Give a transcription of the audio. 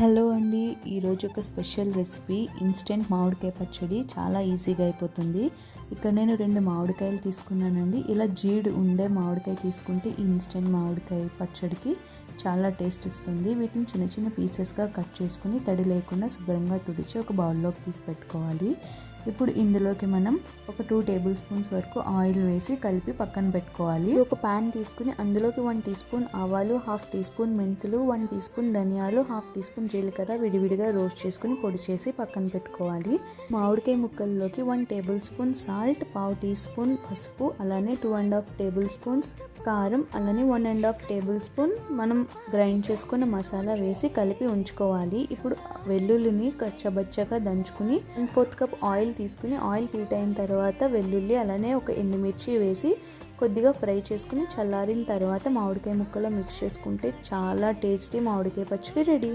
Hello అండి. ఈరోజు ఒక స్పెషల్ రెసిపీ. ఇన్స్టెంట్ మామిడికాయ పచ్చడి. చాలా ఈజీగా అయిపోతుంది. ఇక్కడ నేను రెండు మామిడికాయలు తీసుకున్నానండి. ఇలా జీడు ఉండే మామిడికాయ తీసుకుంటే ఇన్స్టెంట్ మామిడికాయ పచ్చడికి చాలా టేస్ట్ ఇస్తుంది వీటిని చిన్న చిన్న పీసెస్గా కట్ చేసుకుని తడి లేకుండా శుభ్రంగా తుడిచి ఒక బౌల్లోకి తీసి పెట్టుకోవాలి. ఇప్పుడు ఇందులోకి మనం ఒక టూ టేబుల్ స్పూన్స్ వరకు ఆయిల్ వేసి కలిపి పక్కన పెట్టుకోవాలి. ఒక ప్యాన్ తీసుకుని అందులోకి వన్ టీ స్పూన్ ఆవాలు హాఫ్ టీ స్పూన్ మెంతులు వన్ టీ స్పూన్ ధనియాలు హాఫ్ టీ స్పూన్ జీలకర్ర విడివిడిగా రోస్ట్ చేసుకుని పొడి చేసి పక్కన పెట్టుకోవాలి. మామిడికాయ ముక్కల్లోకి వన్ టేబుల్ స్పూన్ సాల్ట్ పావు టీ స్పూన్ పసుపు అలానే two and half tablespoons కారం అలానే one and half tablespoon మనం గ్రైండ్ చేసుకున్న మసాలా వేసి కలిపి ఉంచుకోవాలి. ఇప్పుడు వెల్లుల్లిని కచ్చబచ్చగా దంచుకుని ఫోర్త్ కప్ ఆయిల్ తీసుకుని ఆయిల్ హీట్ అయిన తర్వాత వెల్లుల్లి అలానే ఒక ఎండుమిర్చి వేసి కొద్దిగా ఫ్రై చేసుకుని చల్లారిన తర్వాత మామిడికాయ ముక్కలో మిక్స్ చేసుకుంటే చాలా టేస్టీ మామిడికాయ పచ్చడి రెడీ.